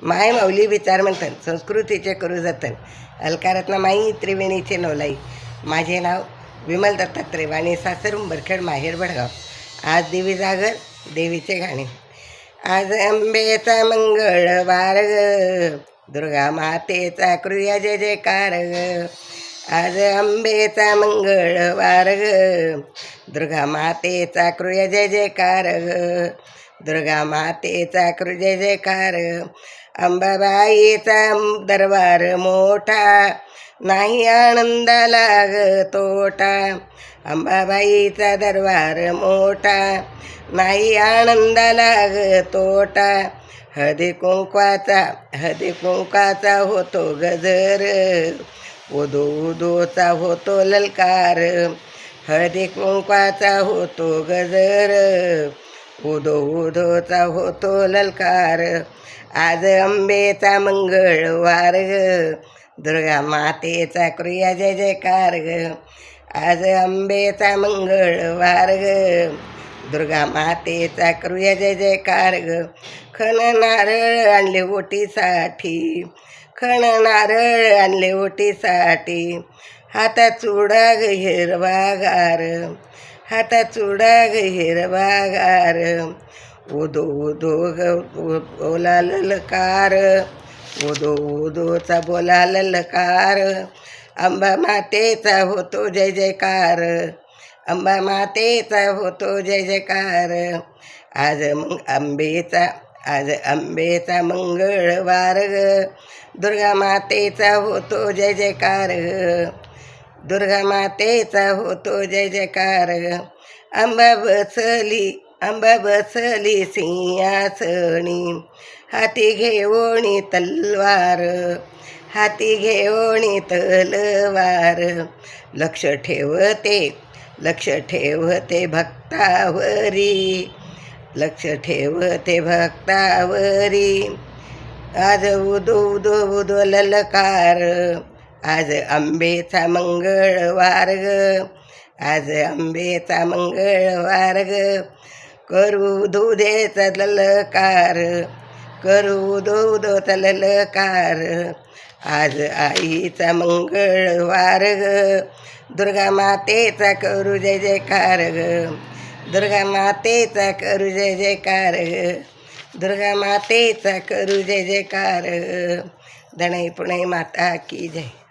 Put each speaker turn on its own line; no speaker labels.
माय माऊली विचार म्हणतात संस्कृतीचे करू जतन. अलकारातनं माई त्रिवेणीचे नवलाई. माझे नाव विमल दत्तात्रय वाणी सासर बरखेड माहेर बडगाव आज देवी जागर देवीचे गाणे आज अंबेचा मंगळवार ग. दुर्गा मातेचा कृया जय जयकार ग. आज आंबेचा मंगळवार ग. दुर्गा मातेचा कृया जय जयकार ग. दुर्गा मातेचा कृ जय जयकार अंबाबाईचा दरबार मोठा नाही आनंदाला ग तोटा अंबाबाईचा दरबार मोठा नाही आनंदाला ग तोटा हळदी कुंकवाचा हळदी कुंकाचा होतो गजर. उदो उदोचा होतो ललकार हळदी कुंकवाचा होतो गजर. उदो उदोचा होतो ललकार आज अंबेचा मंगळवार. दुर्गा मातेचा क्रिया जय जयकार. ग आज अंबेचा मंगळवार. दुर्गा मातेचा क्रिया जय जयकार. ग नारळ आणले ओटीसाठी. खण नारळ आणले ओटीसाठी. हातात चुडा ग हिरवागार. हातात चुडा ग हिरवागार. उदो उदो ग बोला ललकार उदो उदोचा बोला ललकार अंबा मातेचा होतो जय जयकार. अंबा मातेचा होतो जय जयकार. आज मग आंबेचा आज आंबेचा मंगळवार ग. दुर्गा मातेचा होतो जय जयकार ग. दुर्गा मातेचा होतो जय जयकार ग. अंबा बसली अंबा बसली सिंहासणी हाती घेऊणी तलवार हाती घेऊणी तलवार. लक्ष ठेवते लक्ष ठेवते भक्तावरी. लक्ष ठेवते भक्तावरी. आज उदो उदो उदो ललकार. आज आंबेचा मंगळवार ग. आज आंबेचा मंगळवार ग. करू दुधेचा ललकार. करू दूधोचा ललकार. आज आईचा मंगळवार ग. दुर्गा मातेचा करू जय जयकार ग. दुर्गा मातेचा करू जय जयकार. दुर्गा मातेचा करू जय जयकार. दणय दणई पुणे माता की जय.